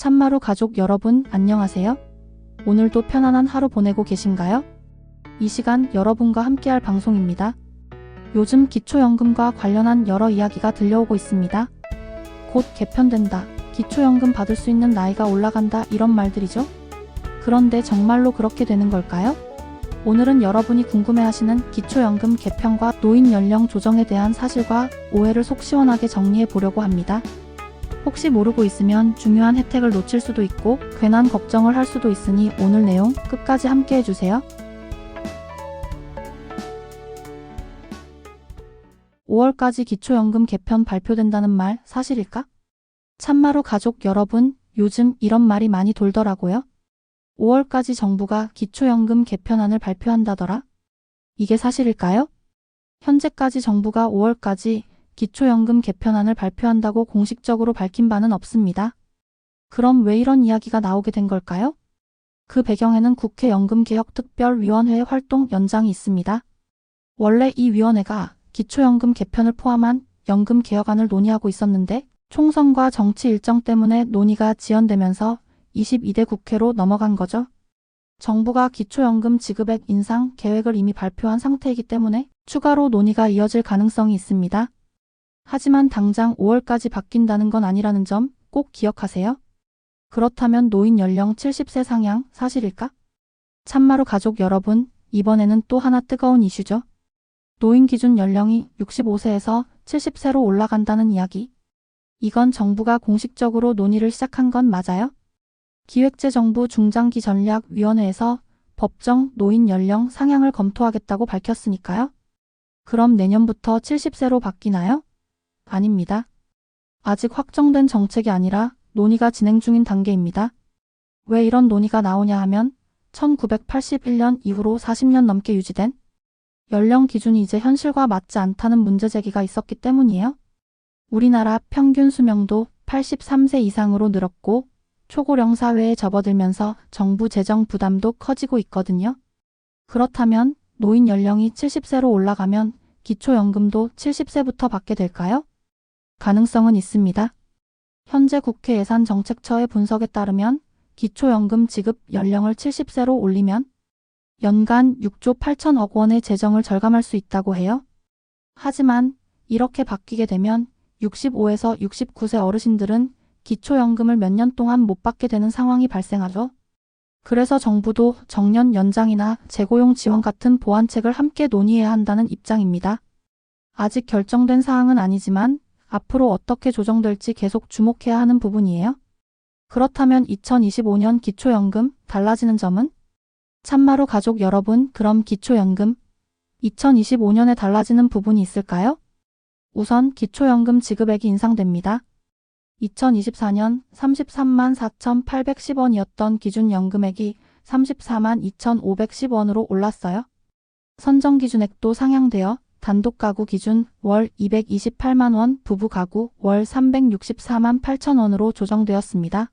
참마루 가족 여러분 안녕하세요. 오늘도 편안한 하루 보내고 계신가요? 이 시간 여러분과 함께할 방송입니다. 요즘 기초연금과 관련한 여러 이야기가 들려오고 있습니다. 곧 개편된다. 기초연금 받을 수 있는 나이가 올라간다. 이런 말들이죠. 그런데 정말로 그렇게 되는 걸까요? 오늘은 여러분이 궁금해하시는 기초연금 개편과 노인 연령 조정에 대한 사실과 오해를 속 시원하게 정리해 보려고 합니다. 혹시 모르고 있으면 중요한 혜택을 놓칠 수도 있고 괜한 걱정을 할 수도 있으니 오늘 내용 끝까지 함께 해주세요. 5월까지 기초연금 개편 발표된다는 말 사실일까? 참마루 가족 여러분, 요즘 이런 말이 많이 돌더라고요. 5월까지 정부가 기초연금 개편안을 발표한다더라? 이게 사실일까요? 현재까지 정부가 5월까지 기초연금 개편안을 발표한다고 공식적으로 밝힌 바는 없습니다. 그럼 왜 이런 이야기가 나오게 된 걸까요? 그 배경에는 국회 연금개혁특별위원회의 활동 연장이 있습니다. 원래 이 위원회가 기초연금 개편을 포함한 연금 개혁안을 논의하고 있었는데 총선과 정치 일정 때문에 논의가 지연되면서 22대 국회로 넘어간 거죠. 정부가 기초연금 지급액 인상 계획을 이미 발표한 상태이기 때문에 추가로 논의가 이어질 가능성이 있습니다. 하지만 당장 5월까지 바뀐다는 건 아니라는 점 꼭 기억하세요. 그렇다면 노인 연령 70세 상향 사실일까? 참마루 가족 여러분, 이번에는 또 하나 뜨거운 이슈죠. 노인 기준 연령이 65세에서 70세로 올라간다는 이야기. 이건 정부가 공식적으로 논의를 시작한 건 맞아요? 기획재정부 중장기 전략위원회에서 법정 노인 연령 상향을 검토하겠다고 밝혔으니까요. 그럼 내년부터 70세로 바뀌나요? 아닙니다. 아직 확정된 정책이 아니라 논의가 진행 중인 단계입니다. 왜 이런 논의가 나오냐 하면 1981년 이후로 40년 넘게 유지된 연령 기준이 이제 현실과 맞지 않다는 문제 제기가 있었기 때문이에요. 우리나라 평균 수명도 83세 이상으로 늘었고 초고령 사회에 접어들면서 정부 재정 부담도 커지고 있거든요. 그렇다면 노인 연령이 70세로 올라가면 기초연금도 70세부터 받게 될까요? 가능성은 있습니다. 현재 국회 예산정책처의 분석에 따르면 기초연금 지급 연령을 70세로 올리면 연간 6조 8천억 원의 재정을 절감할 수 있다고 해요. 하지만 이렇게 바뀌게 되면 65에서 69세 어르신들은 기초연금을 몇 년 동안 못 받게 되는 상황이 발생하죠. 그래서 정부도 정년 연장이나 재고용 지원 같은 보완책을 함께 논의해야 한다는 입장입니다. 아직 결정된 사항은 아니지만 앞으로 어떻게 조정될지 계속 주목해야 하는 부분이에요. 그렇다면 2025년 기초연금 달라지는 점은? 참마루 가족 여러분, 그럼 기초연금 2025년에 달라지는 부분이 있을까요? 우선 기초연금 지급액이 인상됩니다. 2024년 33만 4,810원이었던 기준 연금액이 34만 2,510원으로 올랐어요. 선정 기준액도 상향되어 단독 가구 기준 월 228만 원, 부부 가구 월 364만 8천 원으로 조정되었습니다.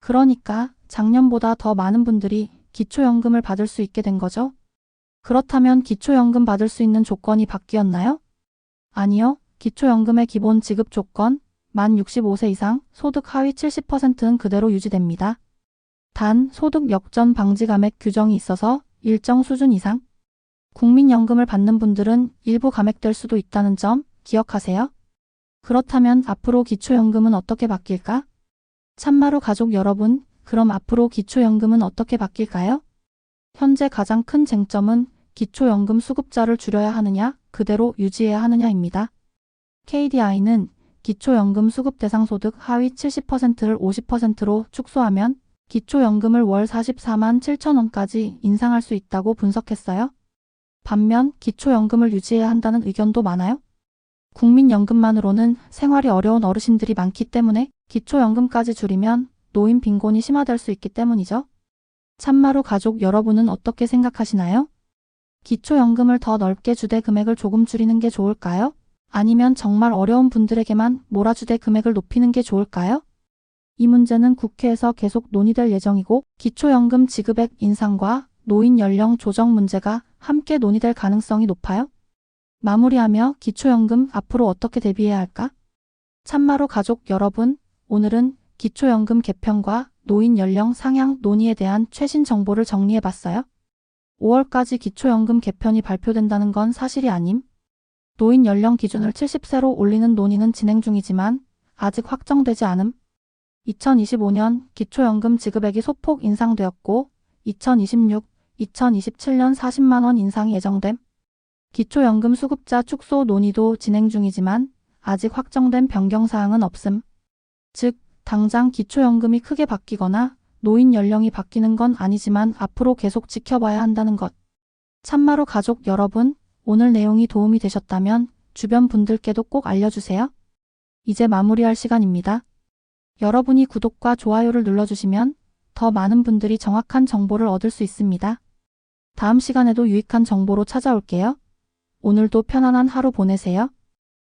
그러니까 작년보다 더 많은 분들이 기초연금을 받을 수 있게 된 거죠. 그렇다면 기초연금 받을 수 있는 조건이 바뀌었나요? 아니요. 기초연금의 기본 지급 조건, 만 65세 이상 소득 하위 70%는 그대로 유지됩니다. 단 소득 역전 방지 감액 규정이 있어서 일정 수준 이상 국민연금을 받는 분들은 일부 감액될 수도 있다는 점 기억하세요. 그렇다면 앞으로 기초연금은 어떻게 바뀔까? 참마루 가족 여러분, 그럼 앞으로 기초연금은 어떻게 바뀔까요? 현재 가장 큰 쟁점은 기초연금 수급자를 줄여야 하느냐, 그대로 유지해야 하느냐입니다. KDI는 기초연금 수급 대상 소득 하위 70%를 50%로 축소하면 기초연금을 월 44만 7천 원까지 인상할 수 있다고 분석했어요. 반면 기초연금을 유지해야 한다는 의견도 많아요. 국민연금만으로는 생활이 어려운 어르신들이 많기 때문에 기초연금까지 줄이면 노인 빈곤이 심화될 수 있기 때문이죠. 참마루 가족 여러분은 어떻게 생각하시나요? 기초연금을 더 넓게 주대 금액을 조금 줄이는 게 좋을까요? 아니면 정말 어려운 분들에게만 몰아주대 금액을 높이는 게 좋을까요? 이 문제는 국회에서 계속 논의될 예정이고 기초연금 지급액 인상과 노인 연령 조정 문제가 함께 논의될 가능성이 높아요. 마무리하며 기초연금 앞으로 어떻게 대비해야 할까? 참마루 가족 여러분, 오늘은 기초연금 개편과 노인 연령 상향 논의에 대한 최신 정보를 정리해봤어요. 5월까지 기초연금 개편이 발표된다는 건 사실이 아님. 노인 연령 기준을 70세로 올리는 논의는 진행 중이지만 아직 확정되지 않음. 2025년 기초연금 지급액이 소폭 인상되었고 2026, 2027년 40만 원 인상이 예정됨. 기초연금 수급자 축소 논의도 진행 중이지만 아직 확정된 변경 사항은 없음. 즉, 당장 기초연금이 크게 바뀌거나 노인 연령이 바뀌는 건 아니지만 앞으로 계속 지켜봐야 한다는 것. 참마루 가족 여러분, 오늘 내용이 도움이 되셨다면 주변 분들께도 꼭 알려주세요. 이제 마무리할 시간입니다. 여러분이 구독과 좋아요를 눌러주시면 더 많은 분들이 정확한 정보를 얻을 수 있습니다. 다음 시간에도 유익한 정보로 찾아올게요. 오늘도 편안한 하루 보내세요.